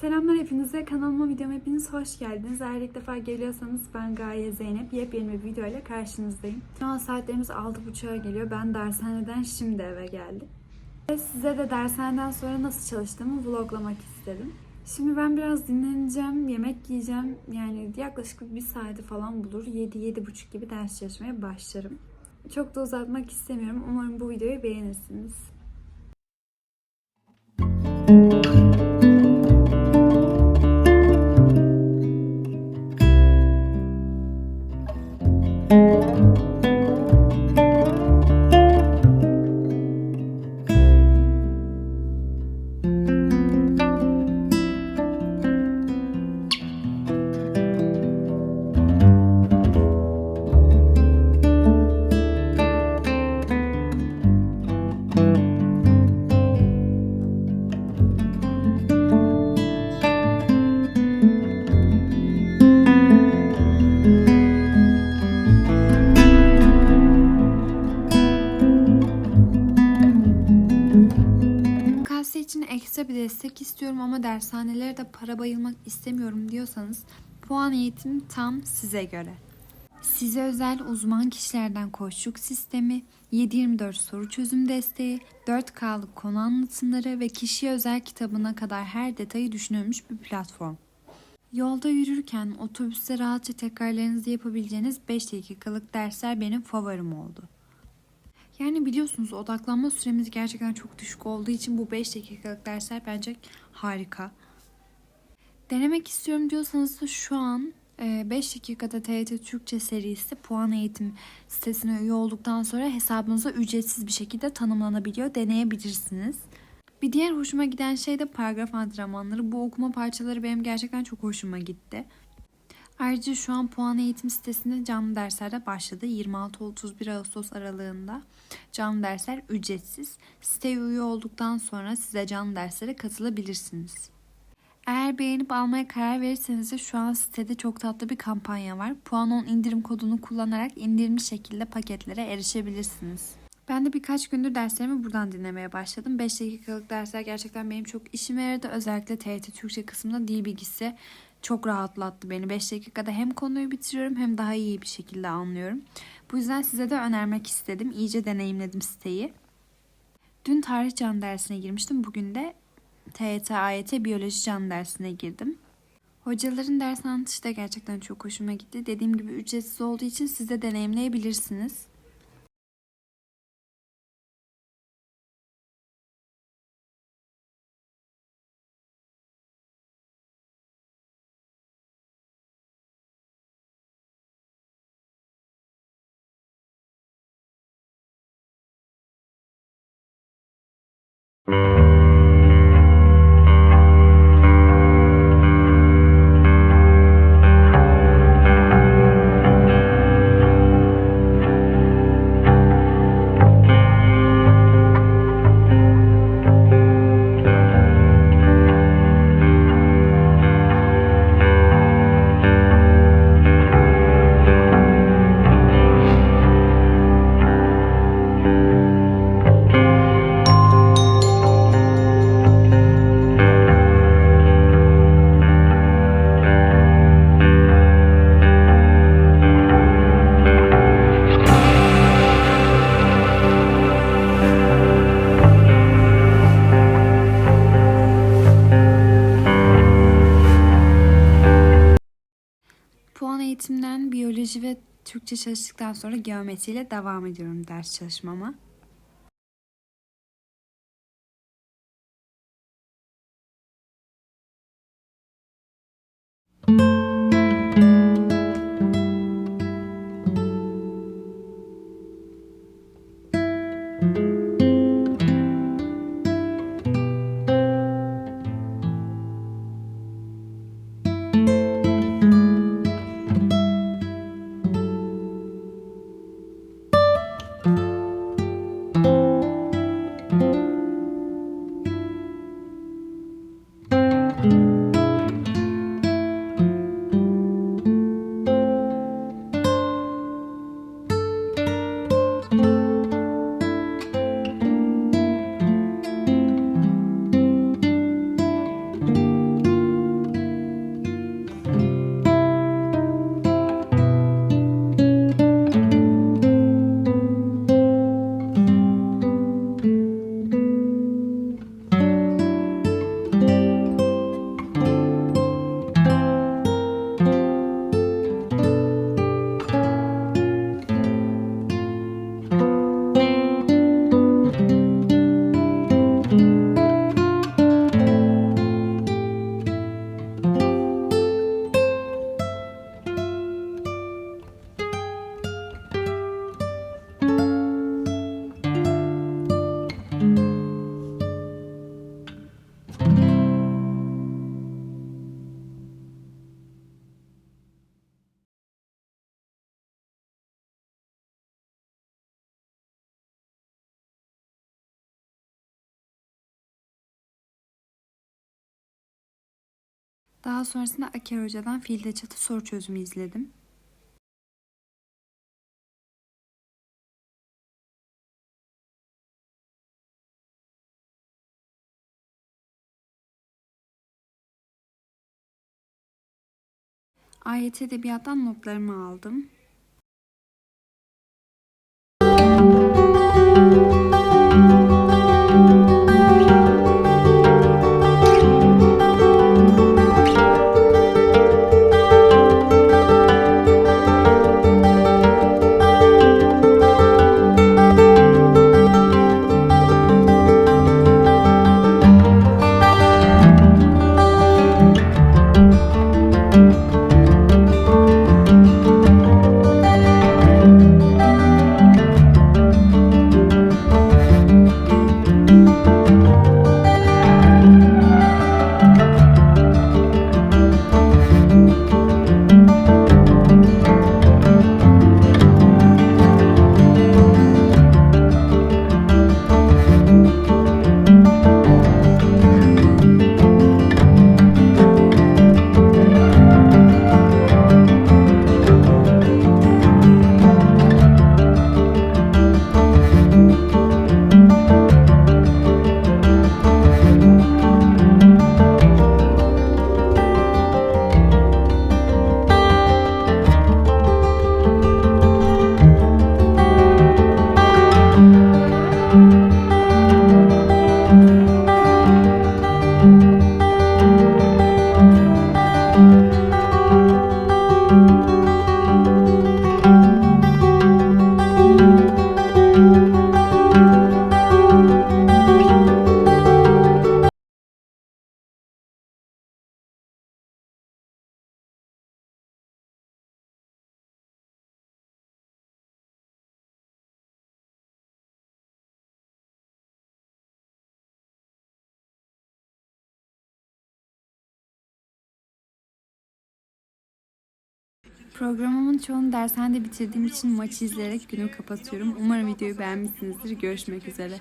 Selamlar hepinize. Kanalıma videoma hepiniz hoş geldiniz. Eğer ilk defa geliyorsanız ben Gaye Zeynep. Yepyeni bir video ile karşınızdayım. Şu an saatlerimiz 6.30'a geliyor. Ben dershaneden şimdi eve geldim. Ve size de dershaneden sonra nasıl çalıştığımı vloglamak istedim. Şimdi ben biraz dinleneceğim, yemek yiyeceğim. Yani yaklaşık bir saati falan bulur. 7-7.30 gibi ders çalışmaya başlarım. Çok da uzatmak istemiyorum. Umarım bu videoyu beğenirsiniz. Bir destek istiyorum ama dershanelere de para bayılmak istemiyorum diyorsanız puan eğitim tam size göre. Size özel uzman kişilerden koçluk sistemi, 7-24 soru çözüm desteği, 4K'lık konu anlatımları ve kişiye özel kitabına kadar her detayı düşünülmüş bir platform. Yolda yürürken otobüste rahatça tekrarlarınızı yapabileceğiniz 5 dakikalık dersler benim favorim oldu. Yani biliyorsunuz odaklanma süremiz gerçekten çok düşük olduğu için bu 5 dakikalık dersler bence harika. Denemek istiyorum diyorsanız da şu an 5 dakikada TYT Türkçe serisi puan eğitim sitesine üye olduktan sonra hesabınıza ücretsiz bir şekilde tanımlanabiliyor. Deneyebilirsiniz. Bir diğer hoşuma giden şey de paragraf antrenmanları. Bu okuma parçaları benim gerçekten çok hoşuma gitti. Ayrıca şu an puan eğitim sitesinde canlı dersler de başladı. 26-31 Ağustos aralığında canlı dersler ücretsiz. Siteye üye olduktan sonra size canlı derslere katılabilirsiniz. Eğer beğenip almaya karar verirseniz de şu an sitede çok tatlı bir kampanya var. Puan 10 indirim kodunu kullanarak indirimli şekilde paketlere erişebilirsiniz. Ben de birkaç gündür derslerimi buradan dinlemeye başladım. 5 dakikalık dersler gerçekten benim çok işime yaradı. Özellikle TYT Türkçe kısmında dil bilgisi çok rahatlattı beni. 5 dakikada hem konuyu bitiriyorum hem daha iyi bir şekilde anlıyorum. Bu yüzden size de önermek istedim. İyice deneyimledim siteyi. Dün tarih can dersine girmiştim. Bugün de TYT AYT biyoloji can dersine girdim. Hocaların ders anlatışı da gerçekten çok hoşuma gitti. Dediğim gibi ücretsiz olduğu için siz de deneyimleyebilirsiniz. Puan eğitimden biyoloji ve Türkçe çalıştıktan sonra geometriyle devam ediyorum ders çalışmama. Daha sonrasında Aker Hoca'dan fiilde çatı soru çözümü izledim. AYT Edebiyat'tan notlarımı aldım. Programımın çoğunu dershanede bitirdiğim için maçı izleyerek günü kapatıyorum. Umarım videoyu beğenmişsinizdir. Görüşmek üzere.